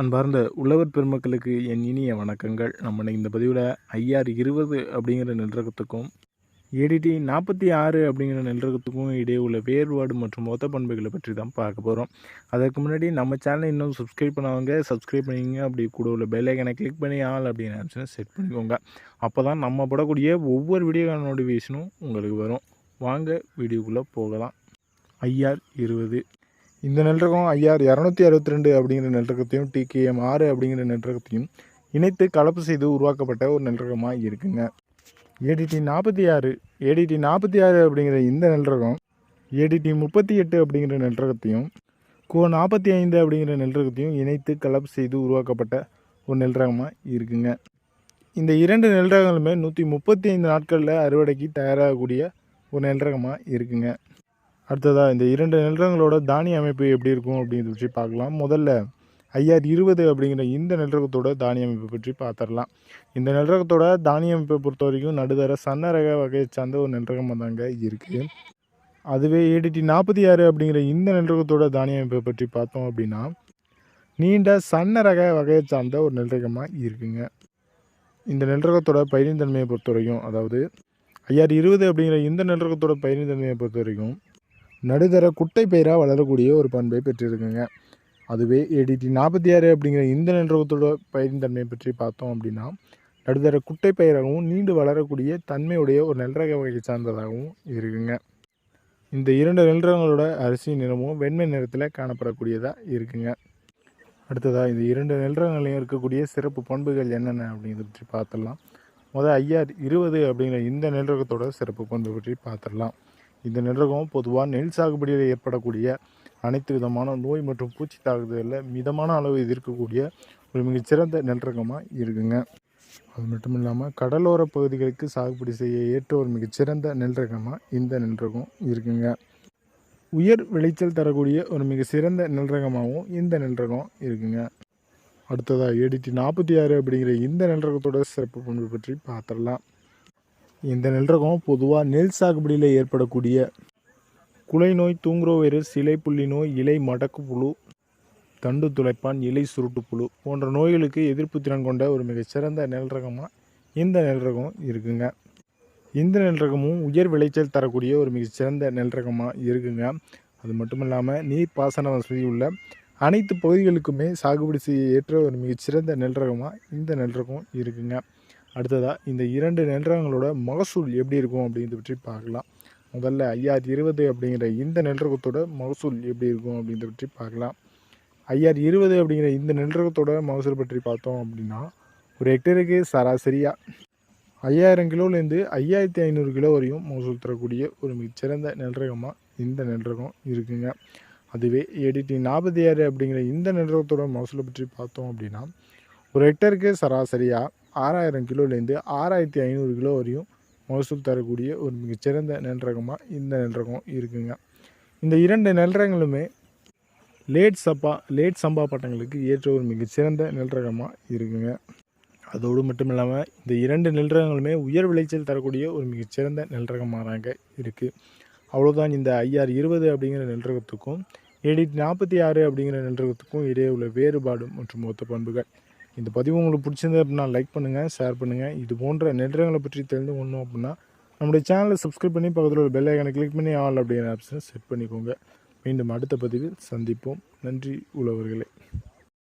அன்பார்ந்த உழவர் பெருமக்களுக்கு என் இனிய வணக்கங்கள். நம்ம இந்த பதிவில் ஐஆர் இருபது அப்படிங்கிற நெல்ரகத்துக்கும் ஏடிடி நாற்பத்தி ஆறு அப்படிங்கிற நெல்ரகத்துக்கும் இடையே உள்ள வேறுபாடு மற்றும் மொத்த பண்புகளை பற்றி தான் பார்க்க போகிறோம் அதற்கு முன்னாடி நம்ம சேனலை இன்னும் சப்ஸ்கிரைப் பண்ணவங்க சப்ஸ்கிரைப் பண்ணிங்க அப்படி கூட உள்ள பெல்லைக்கனை கிளிக் பண்ணி ஆள் அப்படின்னு ஆப்ஷனை செட் பண்ணிக்கோங்க. அப்போ தான் நம்ம போடக்கூடிய ஒவ்வொரு வீடியோ நோட்டிஃபிகேஷனும் உங்களுக்கு வரும். வாங்க வீடியோக்குள்ளே போகலாம். ஐஆர் இருபது. இந்த நெல்ரகம் ஐஆர் இரநூத்தி அறுபத்தி ரெண்டு அப்படிங்கிற நெல்ரகத்தையும் டிகேஎம் ஆறு அப்படிங்கிற நெல்ரகத்தையும் இணைத்து கலப்பு செய்து உருவாக்கப்பட்ட ஒரு நெல்ரகமாக இருக்குங்க. ஏடிடி நாற்பத்தி ஆறு ஏடிடி நாற்பத்தி ஆறு அப்படிங்கிற இந்த நெல்ரகம் ஏடிடி முப்பத்தி எட்டு அப்படிங்கிற நெல்ரகத்தையும் கோ நாற்பத்தி ஐந்து அப்படிங்கிற நெல்ரகத்தையும் இணைத்து கலப்பு செய்து உருவாக்கப்பட்ட ஒரு நெல்ரகமாக இருக்குங்க. இந்த இரண்டு நெல்ரகங்களுமே நூற்றி முப்பத்தி ஐந்து நாட்களில் அறுவடைக்கு தயாராகக்கூடிய ஒரு நெல்ரகமாக இருக்குங்க. அடுத்ததாக இந்த இரண்டு நிலங்களோட தானிய அமைப்பு எப்படி இருக்கும் அப்படிங்கிறத பற்றி பார்க்கலாம். முதல்ல ஐஆர் இருபது அப்படிங்கிற இந்த நெல்ரகத்தோட தானிய அமைப்பு பற்றி பார்த்துடலாம். இந்த நெல்ரகத்தோட தானிய அமைப்பை பொறுத்த வரைக்கும் நடுதர சன்ன ரக வகையை சார்ந்த ஒரு நெல்ரகமாக தாங்க இருக்குது அதுவே ஏடிடி நாற்பத்தி ஆறு அப்படிங்கிற இந்த நெல்ரகத்தோட தானிய அமைப்பை பற்றி பார்த்தோம் அப்படின்னா நீண்ட சன்ன ரக வகையை சார்ந்த ஒரு நெல்ரகமாக இருக்குங்க. இந்த நெல்ரகத்தோட பயிரின் தன்மையை பொறுத்த வரைக்கும் அதாவது ஐஆர் இருபது அப்படிங்கிற இந்த நெல்ரகத்தோட பயிரின் தன்மையை பொறுத்த வரைக்கும் நடுதர குட்டை பயிராக வளரக்கூடிய ஒரு பண்பை பெற்றிருக்குங்க. அதுவே ஏடிடி நாற்பத்தி ஆறு அப்படிங்கிற இந்த நெல்ரகத்தோட பயிரின் தன்மையை பற்றி பார்த்தோம் அப்படின்னா நடுதர குட்டை பயிராகவும் நீண்டு வளரக்கூடிய தன்மையுடைய ஒரு நெல்ரக வகை சார்ந்ததாகவும் இருக்குங்க. இந்த இரண்டு நெல்ரகங்களோட அரிசி நிறமும் வெண்மை நிறத்தில் காணப்படக்கூடியதாக இருக்குங்க. அடுத்ததாக இந்த இரண்டு நெல்ரகங்களையும் இருக்கக்கூடிய சிறப்பு பண்புகள் என்னென்ன அப்படிங்கிறத பற்றி பார்த்துடலாம். முதல் ஐயா இருபது அப்படிங்கிற இந்த நெல்ரகத்தோட சிறப்பு பண்பு பற்றி பார்த்துடலாம். இந்த நிறகம் பொதுவாக நெல் சாகுபடியில் ஏற்படக்கூடிய அனைத்து விதமான நோய் மற்றும் பூச்சி தாக்குதலில் மிதமான அளவு எதிர்க்கக்கூடிய ஒரு மிகச்சிறந்த நெல்ரகமாக இருக்குங்க. அது மட்டும் இல்லாமல் கடலோர பகுதிகளுக்கு சாகுபடி செய்ய ஏற்ற ஒரு மிகச்சிறந்த நெல்ரகமாக இந்த நெல்ரகம் இருக்குங்க. உயர் விளைச்சல் தரக்கூடிய ஒரு மிக சிறந்த நெல்ரகமாகவும் இந்த நெல்ரகம் இருக்குங்க. அடுத்ததாக ஏடிடி நாற்பத்தி ஆறு அப்படிங்கிற இந்த நெல்ரகத்தோட சிறப்பு பண்பு பற்றி பார்த்துடலாம். இந்த நெல்ரகம் பொதுவாக நெல் சாகுபடியில் ஏற்படக்கூடிய குலை நோய் தூங்குரோ வைரஸ் இலை புள்ளி நோய் இலை மடக்கு புழு தண்டு துளைப்பான் இலை சுருட்டு புழு போன்ற நோய்களுக்கு எதிர்ப்பு திறன் கொண்ட ஒரு மிகச்சிறந்த நெல் ரகமாக இந்த நெல் ரகம் இருக்குங்க. இந்த நெல் ரகமும் உயர் விளைச்சல் தரக்கூடிய ஒரு மிகச்சிறந்த நெல் ரகமாக இருக்குங்க. அது மட்டும் இல்லாமல் நீர் பாசன வசதி உள்ள அனைத்து பகுதிகளுக்குமே சாகுபடி செய்ய ஏற்ற ஒரு மிகச்சிறந்த நெல் ரகமாக இந்த நெல் ரகம் இருக்குங்க. அடுத்ததாக இந்த இரண்டு நெல்ரகங்களோட மகசூல் எப்படி இருக்கும் அப்படிங்கிறத பற்றி பார்க்கலாம். முதல்ல ஐஆர் இருபது அப்படிங்கிற இந்த நெல்ரகத்தோட மகசூல் எப்படி இருக்கும் அப்படிங்கிறத பற்றி பார்க்கலாம். ஐஆர் இருபது அப்படிங்கிற இந்த நெல்ரகத்தோட மகசூல் பற்றி பார்த்தோம் அப்படின்னா ஒரு ஹெக்டருக்கு சராசரியாக ஐயாயிரம் கிலோலேருந்து ஐயாயிரத்தி ஐநூறு கிலோ வரையும் மகசூல் தரக்கூடிய ஒரு மிகச்சிறந்த நெல்ரகமாக இந்த நெல்ரகம் இருக்குங்க. அதுவே ஏடிடி நாற்பத்தி ஆறு அப்படிங்கிற இந்த நெல்ரகத்தோட மகசூலை பற்றி பார்த்தோம் அப்படின்னா ஒரு ஹெக்டருக்கு சராசரியாக ஆறாயிரம் கிலோலேருந்து ஆறாயிரத்தி ஐநூறு கிலோ வரையும் மகசூல் தரக்கூடிய ஒரு மிகச்சிறந்த நெல் ரகமாக இந்த நெல் ரகம் இருக்குங்க. இந்த இரண்டு நெல் ரகங்களுமே லேட் சப்பா லேட் சம்பா பட்டங்களுக்கு ஏற்ற ஒரு மிகச்சிறந்த நெல் ரகமாக இருக்குங்க. அதோடு மட்டும் இல்லாமல் இந்த இரண்டு நெல் ரகங்களுமே உயர் விளைச்சல் தரக்கூடிய ஒரு மிகச்சிறந்த நெல் ரகமாக இருக்குது அவ்வளோதான் இந்த ஐஆர் இருபது அப்படிங்கிற நெல் ரகத்துக்கும் ஏடிடி நாற்பத்தி ஆறு அப்படிங்கிற நெல் ரகத்துக்கும் இடையே உள்ள வேறுபாடு மற்றும் மொத்த பண்புகள். இந்த பதிவு உங்களுக்கு பிடிச்சிருந்தது அப்படின்னா லைக் பண்ணுங்கள் ஷேர் பண்ணுங்கள் இது போன்ற நெல்ரகங்களை பற்றி தெரிந்து கொள்ளணும் அப்படின்னா நம்முடைய சேனலை சப்ஸ்கிரைப் பண்ணி பக்கத்தில் ஒரு பெல் ஐக்கனை கிளிக் பண்ணி ஆல் அப்படிங்கிற ஆப்ஷனை செட் பண்ணிக்கோங்க. மீண்டும் அடுத்த பதிவில் சந்திப்போம். நன்றி உழவர்களே.